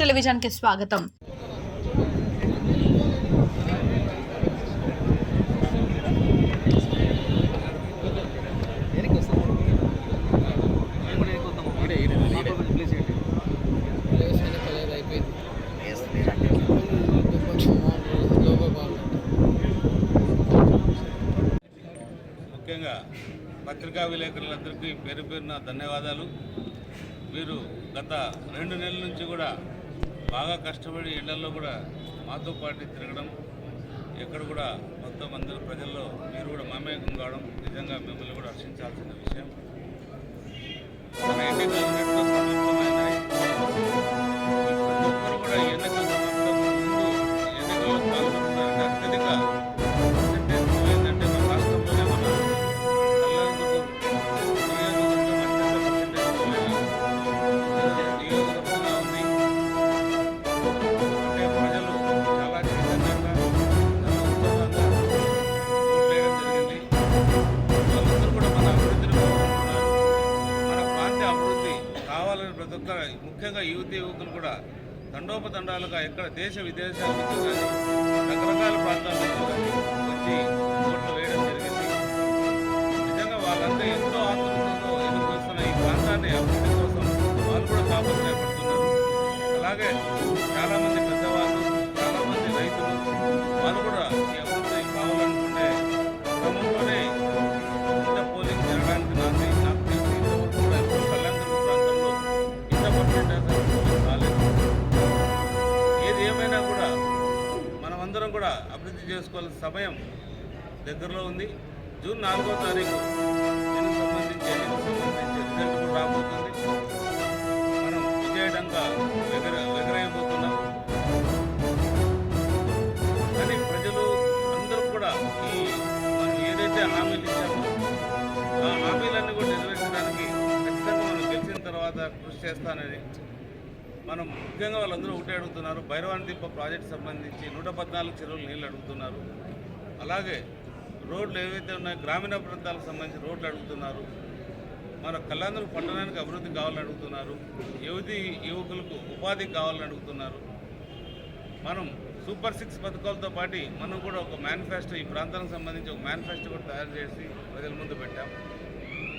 టెలివిజన్కి స్వాగతం. ప్లేస్ అయిపోయింది ముఖ్యంగా పత్రికా విలేకరులందరికీ పేరు పేరున ధన్యవాదాలు. మీరు గత రెండు నెలల నుంచి కూడా బాగా కష్టపడి ఎండల్లో కూడా మాతో పాటు తిరగడం ఎక్కడ కూడా మొత్తం అందరూ ప్రజల్లో మీరు కూడా మమేకం కావడం నిజంగా మిమ్మల్ని కూడా హర్షించాల్సిన విషయం. ముఖ్యంగా యువతి యువకులు కూడా తండోపతండాలుగా ఎక్కడ దేశ విదేశాల నుంచి కానీ రకరకాల ప్రాంతాల నుంచి కానీ వచ్చి కూడా అభివృద్ధి చేసుకోవాల్సిన సమయం దగ్గరలో ఉంది. జూన్ నాలుగో తారీఖు దీనికి సంబంధించి సంబంధించి రిజల్ట్ రాబోతుంది. మనం విజయడంగా ఎగర ఎగరేయబోతున్నాం కానీ ప్రజలు అందరూ కూడా ఈ మనం ఏదైతే హామీలు ఇచ్చామో ఆ హామీలన్నీ కూడా నెరవేర్చడానికి ఖచ్చితంగా మనం గెలిచిన తర్వాత కృషి చేస్తానని మనం ముఖ్యంగా వాళ్ళందరూ ఒకటే అడుగుతున్నారు. భైరవాన్ దీప ప్రాజెక్ట్ సంబంధించి నూట పద్నాలుగు చెరువులు నీళ్ళు అడుగుతున్నారు. అలాగే రోడ్లు ఏవైతే ఉన్నాయో గ్రామీణ ప్రాంతాలకు సంబంధించి రోడ్లు అడుగుతున్నారు. మన కళ్యాణదుర్గ పట్టణానికి అభివృద్ధి కావాలని అడుగుతున్నారు. యువతి యువకులకు ఉపాధి కావాలని అడుగుతున్నారు. మనం సూపర్ సిక్స్ పథకాలతో పాటు మనం కూడా ఒక మేనిఫెస్టో ఈ ప్రాంతానికి సంబంధించి ఒక మేనిఫెస్టో కూడా తయారు చేసి ప్రజల ముందు పెట్టాం.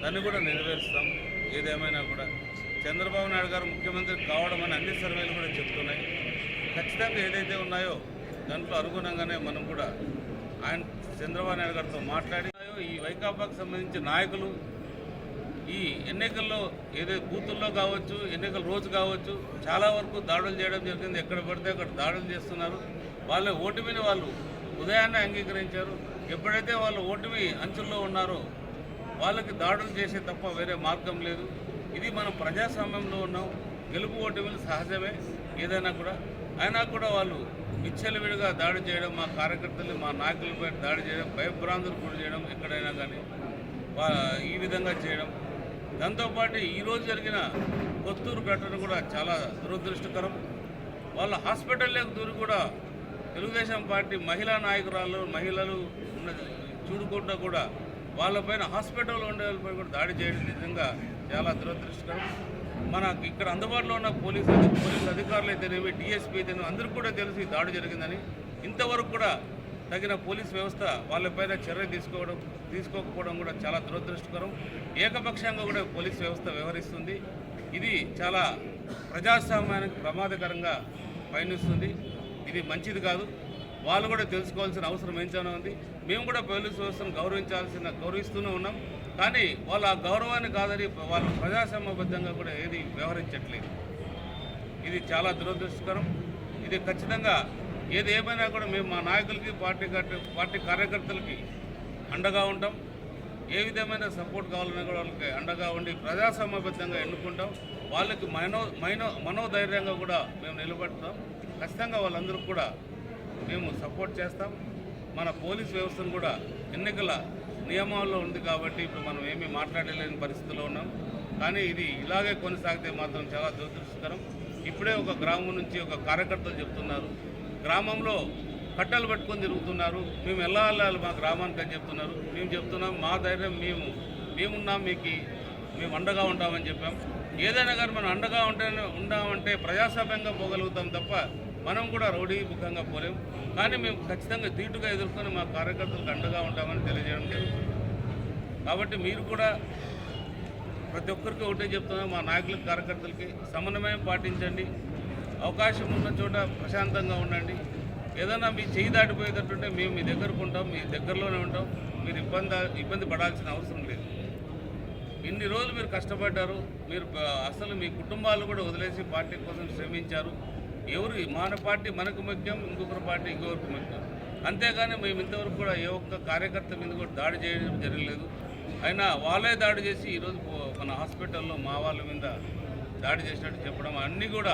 దాన్ని కూడా నెరవేరుస్తాం. ఏదేమైనా కూడా చంద్రబాబు నాయుడు గారు ముఖ్యమంత్రి కావడం అని అన్ని సర్వేలు కూడా చెప్తున్నాయి. ఖచ్చితంగా ఏదైతే ఉన్నాయో దాంట్లో అనుగుణంగానే మనం కూడా ఆయన చంద్రబాబు నాయుడు గారితో మాట్లాడి ఈ వైకాపాకు సంబంధించి నాయకులు ఈ ఎన్నికల్లో ఏదో బూతుల్లో కావచ్చు ఎన్నికల రోజు కావచ్చు చాలా వరకు దాడులు చేయడం జరిగింది. ఎక్కడ పడితే అక్కడ దాడులు చేస్తున్నారు. వాళ్ళ ఓటమిని వాళ్ళు ఉదయాన్నే అంగీకరించారు. ఎప్పుడైతే వాళ్ళు ఓటమి అంచుల్లో ఉన్నారో వాళ్ళకి దాడులు చేసే తప్ప వేరే మార్గం లేదు. ఇది మనం ప్రజాస్వామ్యంలో ఉన్నాం. గెలుపు ఓటమిలు సహజమే. ఏదైనా కూడా అయినా కూడా వాళ్ళు విచ్చలవిడిగా దాడి చేయడం మా కార్యకర్తలు మా నాయకులపై దాడి చేయడం భయభ్రాంతులు గురి చేయడం ఎక్కడైనా కానీ వా- ఈ విధంగా చేయడం. దాంతోపాటు ఈరోజు జరిగిన కొత్తూరు ఘటన కూడా చాలా దురదృష్టకరం. వాళ్ళ హాస్పిటల్లోకి దూరి కూడా తెలుగుదేశం పార్టీ మహిళా నాయకురాలు మహిళలు ఉన్న చూడుకుంటూ కూడా వాళ్ళపైన హాస్పిటల్లో ఉండే వాళ్ళపై కూడా దాడి చేయడం నిజంగా చాలా దురదృష్టకరం మనకు ఇక్కడ అందుబాటులో ఉన్న పోలీస్ పోలీస్ అధికారులు అయితేనేమి డిఎస్పీ అయితేనేమి అందరికీ కూడా తెలిసి దాడి జరిగిందని ఇంతవరకు కూడా తగిన పోలీస్ వ్యవస్థ వాళ్ళపైన చర్య తీసుకోవడం తీసుకోకపోవడం కూడా చాలా దురదృష్టకరం. ఏకపక్షంగా కూడా పోలీస్ వ్యవస్థ వ్యవహరిస్తుంది. ఇది చాలా ప్రజాస్వామ్యానికి ప్రమాదకరంగా పయనిస్తుంది. ఇది మంచిది కాదు. వాళ్ళు కూడా తెలుసుకోవాల్సిన అవసరం ఎంచానే ఉంది. మేము కూడా పోలీస్ వ్యవస్థను గౌరవించాల్సిన గౌరవిస్తూనే ఉన్నాం. కానీ వాళ్ళ ఆ గౌరవాన్ని కాదని వాళ్ళు ప్రజాస్వామ్యబద్ధంగా కూడా ఏది వ్యవహరించట్లేదు. ఇది చాలా దురదృష్టకరం. ఇది ఖచ్చితంగా ఏది ఏమైనా కూడా మేము మా నాయకులకి పార్టీ పార్టీ కార్యకర్తలకి అండగా ఉంటాం. ఏ విధమైన సపోర్ట్ కావాలన్నా కూడా వాళ్ళకి అండగా ఉండి ప్రజాస్వామ్యబద్ధంగా ఎన్నుకుంటాం. వాళ్ళకి మనో మైనో మనోధైర్యంగా కూడా మేము నిలబడతాం. ఖచ్చితంగా వాళ్ళందరూ కూడా మేము సపోర్ట్ చేస్తాం. మన పోలీస్ వ్యవస్థను కూడా ఎన్నికల నియమాల్లో ఉంది కాబట్టి ఇప్పుడు మనం ఏమీ మాట్లాడలేని పరిస్థితిలో ఉన్నాం. కానీ ఇది ఇలాగే కొనసాగితే మాత్రం చాలా దురదృష్టకరం. ఇప్పుడే ఒక గ్రామం నుంచి ఒక కార్యకర్తలు చెప్తున్నారు. గ్రామంలో కట్టలు పట్టుకొని తిరుగుతున్నారు. మేము ఎలా వెళ్ళాలి మా గ్రామానికి అని చెప్తున్నారు. మేము చెప్తున్నాం మా ధైర్యం మేము మేమున్నాం మీకు మేము అండగా ఉంటామని చెప్పాం. ఏదైనా కానీ మనం అండగా ఉంటేనే ఉండామంటే ప్రజాస్వామ్యంగా పోగలుగుతాం తప్ప మనం కూడా రౌడీ ముఖంగా పోలేం. కానీ మేము ఖచ్చితంగా ధీటుగా ఎదుర్కొని మా కార్యకర్తలకు అండగా ఉంటామని తెలియజేయడం జరుగుతుంది. కాబట్టి మీరు కూడా ప్రతి ఒక్కరికి ఒకటే చెప్తున్నాం మా నాయకులకి కార్యకర్తలకి సమన్వయం పాటించండి. అవకాశం ఉన్న చోట ప్రశాంతంగా ఉండండి. ఏదైనా మీ చేయి దాటిపోయేటట్టుంటే మేము మీ దగ్గరకు ఉంటాం మీ దగ్గరలోనే ఉంటాం. మీరు ఇబ్బంది ఇబ్బంది పడాల్సిన అవసరం లేదు. ఇన్ని రోజులు మీరు కష్టపడ్డారు. మీరు అసలు మీ కుటుంబాలు కూడా వదిలేసి పార్టీ కోసం శ్రమించారు. ఎవరు మన పార్టీ మనకు ముఖ్యం ఇంకొకరి పార్టీ ఇంకొకరికి ముఖ్యం అంతేగాని మేము ఇంతవరకు కూడా ఏ ఒక్క కార్యకర్త మీద కూడా దాడి చేయడం జరగలేదు. అయినా వాళ్ళే దాడి చేసి ఈరోజు మన హాస్పిటల్లో మా వాళ్ళ మీద దాడి చేసినట్టు చెప్పడం అన్నీ కూడా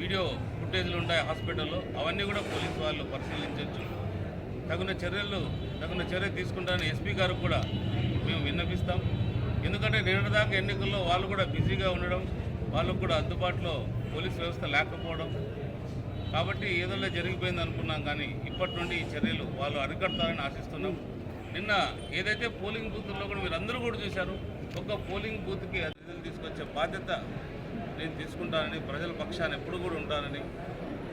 వీడియో ఫుటేజ్లు ఉంటాయి హాస్పిటల్లో. అవన్నీ కూడా పోలీస్ వాళ్ళు పరిశీలించవచ్చు తగిన చర్యలు తగిన చర్య తీసుకుంటారని ఎస్పీ గారు కూడా మేము విన్నపిస్తాం. ఎందుకంటే నిన్నటిదాకా ఎన్నికల్లో వాళ్ళు కూడా బిజీగా ఉండడం వాళ్ళకు కూడా అందుబాటులో పోలీస్ వ్యవస్థ లేకపోవడం. కాబట్టి ఏదైనా జరిగిపోయింది అనుకున్నాం కానీ ఇప్పటి నుండి ఈ చర్యలు వాళ్ళు అరికడతారని ఆశిస్తున్నాం. నిన్న ఏదైతే పోలింగ్ బూత్లో కూడా మీరు అందరూ కూడా చూశారు ఒక పోలింగ్ బూత్కి అతిథులు తీసుకొచ్చే బాధ్యత నేను తీసుకుంటానని ప్రజల పక్షాన్ని ఎప్పుడు కూడా ఉంటానని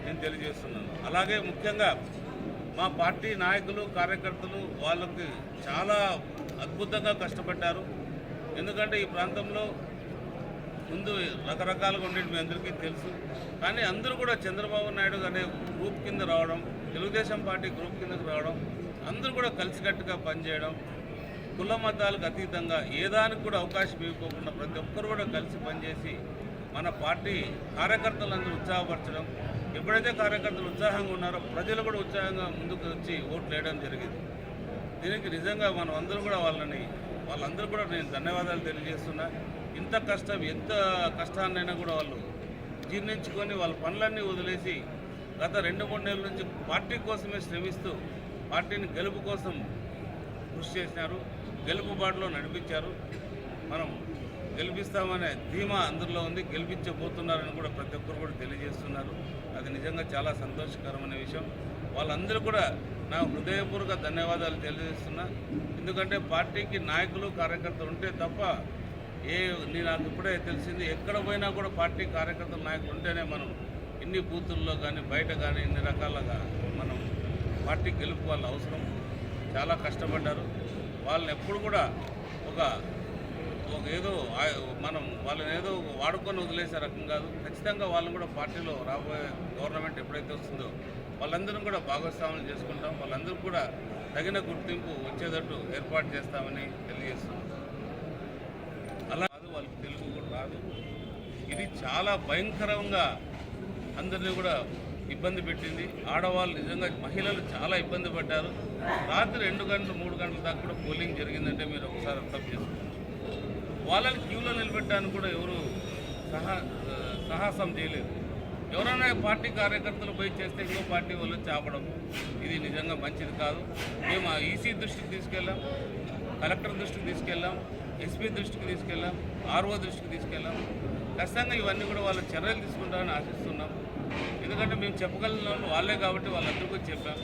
నేను తెలియజేస్తున్నాను. అలాగే ముఖ్యంగా మా పార్టీ నాయకులు కార్యకర్తలు వాళ్ళకి చాలా అద్భుతంగా కష్టపడ్డారు. ఎందుకంటే ఈ ప్రాంతంలో ముందు రకరకాలుగా ఉండేది మీ అందరికీ తెలుసు. కానీ అందరూ కూడా చంద్రబాబు నాయుడు అనే గ్రూప్ కింద రావడం తెలుగుదేశం పార్టీ గ్రూప్ కిందకు రావడం అందరూ కూడా కలిసికట్టుగా పనిచేయడం కుల మతాలకు అతీతంగా ఏ దానికి కూడా అవకాశం ఇవ్వకుండా ప్రతి ఒక్కరు కూడా కలిసి పనిచేసి మన పార్టీ కార్యకర్తలందరూ ఉత్సాహపరచడం ఎప్పుడైతే కార్యకర్తలు ఉత్సాహంగా ఉన్నారో ప్రజలు కూడా ఉత్సాహంగా ముందుకు వచ్చి ఓట్లు వేయడం జరిగింది. దీనికి నిజంగా మనం అందరూ కూడా వాళ్ళని వాళ్ళందరూ కూడా నేను ధన్యవాదాలు తెలియజేస్తున్నా. ఇంత కష్టం ఎంత కష్టాన్నైనా కూడా వాళ్ళు జీర్ణించుకొని వాళ్ళ పనులన్నీ వదిలేసి గత రెండు మూడు నెలల నుంచి పార్టీ కోసమే శ్రమిస్తూ పార్టీని గెలుపు కోసం కృషి చేసినారు గెలుపు బాటలో నడిపించారు. మనం గెలిపిస్తామనే ధీమా అందరిలో ఉంది గెలిపించబోతున్నారని కూడా ప్రతి ఒక్కరు కూడా తెలియజేస్తున్నారు. అది నిజంగా చాలా సంతోషకరమైన విషయం. వాళ్ళందరూ కూడా నా హృదయపూర్వక ధన్యవాదాలు తెలియజేస్తున్నా. ఎందుకంటే పార్టీకి నాయకులు కార్యకర్తలు ఉంటే తప్ప ఏ నేను నాకు ఇప్పుడే తెలిసింది ఎక్కడ పోయినా కూడా పార్టీ కార్యకర్త నాయకులు ఉంటేనే మనం ఇన్ని బూతుల్లో కానీ బయట కానీ ఇన్ని రకాలుగా మనం పార్టీ గెలుపు వాళ్ళ అవసరం. చాలా కష్టపడ్డారు. వాళ్ళని ఎప్పుడు కూడా ఒక ఒక ఏదో మనం వాళ్ళని ఏదో వాడుకొని వదిలేసే రకం కాదు. ఖచ్చితంగా వాళ్ళని కూడా పార్టీలో రాబోయే గవర్నమెంట్ ఎప్పుడైతే వస్తుందో వాళ్ళందరం కూడా భాగస్వాములు చేసుకుంటాం. వాళ్ళందరూ కూడా తగిన గుర్తింపు వచ్చేటట్టు ఏర్పాటు చేస్తామని తెలియజేస్తున్నాం. వాళ్ళకి తెలుగు కూడా రాదు. ఇది చాలా భయంకరంగా అందరినీ కూడా ఇబ్బంది పెట్టింది. ఆడవాళ్ళు నిజంగా మహిళలు చాలా ఇబ్బంది పడ్డారు. రాత్రి రెండు గంటలు మూడు గంటల దాకా కూడా పోలింగ్ జరిగిందంటే మీరు ఒకసారి అర్థం చేసుకోండి. వాళ్ళని క్యూలో నిలబెట్టడానికి కూడా ఎవరు సహా సాహసం చేయలేదు. ఎవరైనా పార్టీ కార్యకర్తలు పోయి చేస్తే ఇంకో పార్టీ వాళ్ళు చాపడం ఇది నిజంగా మంచిది కాదు. మేము ఆ ఈసీ దృష్టికి తీసుకెళ్ళాం కలెక్టర్ దృష్టికి తీసుకెళ్ళాం ఎస్పీ దృష్టికి తీసుకెళ్ళాం. ఆర్ఓ దృష్టికి తీసుకెళ్ళాం. ఖచ్చితంగా ఇవన్నీ కూడా వాళ్ళు చర్యలు తీసుకుంటారని ఆశిస్తున్నాం. ఎందుకంటే మేము చెప్పగలం వాళ్ళే కాబట్టి వాళ్ళందరికీ చెప్పాం.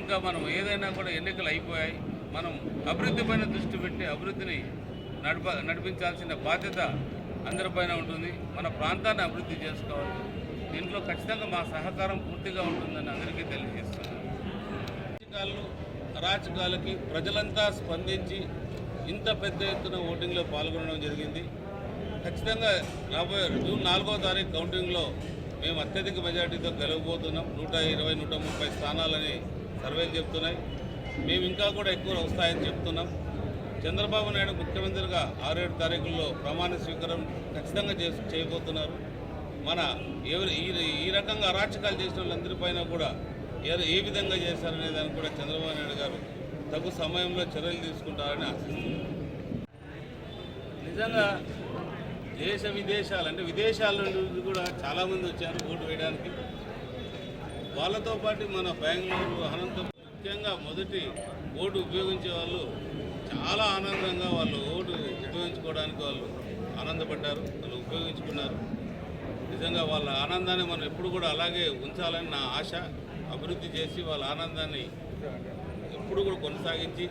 ఇంకా మనం ఏదైనా కూడా ఎన్నికలు అయిపోయాయి. మనం అభివృద్ధి పైన దృష్టి పెట్టి అభివృద్ధిని నడప నడిపించాల్సిన బాధ్యత అందరిపైన ఉంటుంది. మన ప్రాంతాన్ని అభివృద్ధి చేసుకోవాలి. దీంట్లో ఖచ్చితంగా మా సహకారం పూర్తిగా ఉంటుందని అందరికీ తెలియజేస్తున్నాను. అరాచకాలు అరాచకాలకి ప్రజలంతా స్పందించి ఇంత పెద్ద ఎత్తున ఓటింగ్లో పాల్గొనడం జరిగింది. ఖచ్చితంగా రాబోయే జూన్ నాలుగో తారీఖు కౌంటింగ్లో మేము అత్యధిక మెజార్టీతో గెలవబోతున్నాం. నూట ఇరవై నూట ముప్పై స్థానాలని సర్వేలు చెప్తున్నాయి. మేము ఇంకా కూడా ఎక్కువ వస్తాయని చెప్తున్నాం. చంద్రబాబు నాయుడు ముఖ్యమంత్రిగా ఆరేడు తారీఖుల్లో ప్రమాణ స్వీకారం ఖచ్చితంగా చేసి చేయబోతున్నారు. మన ఎవరు ఈ ఈ రకంగా అరాచకాలు చేసిన వాళ్ళందరిపైన కూడా ఏ ఏ విధంగా చేశారనే దానికి కూడా చంద్రబాబు నాయుడు గారు తగు సమయంలో చర్యలు తీసుకుంటారని ఆశిస్తున్నాను నిజంగా దేశ విదేశాలు అంటే విదేశాల నుండి కూడా చాలామంది వచ్చారు ఓటు వేయడానికి. వాళ్ళతో పాటు మన బెంగళూరు అనంతపురం ముఖ్యంగా మొదటి ఓటు ఉపయోగించే వాళ్ళు చాలా ఆనందంగా వాళ్ళు ఓటు ఉపయోగించుకోవడానికి వాళ్ళు ఆనందపడ్డారు వాళ్ళు ఉపయోగించుకున్నారు. నిజంగా వాళ్ళ ఆనందాన్ని మనం ఎప్పుడు కూడా అలాగే ఉంచాలని నా ఆశ అభివృద్ధి చేసి వాళ్ళ ఆనందాన్ని ఎప్పుడు కూడా కొనసాగించి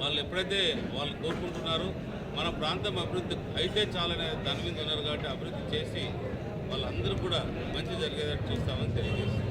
వాళ్ళు ఎప్పుడైతే వాళ్ళు కోరుకుంటున్నారో మన ప్రాంతం అభివృద్ధి అయితే చాలనే దాని మీద ఉన్నారు కాబట్టి అభివృద్ధి చేసి వాళ్ళందరూ కూడా మంచి జరిగేటట్టు చూస్తామని తెలియజేస్తుంది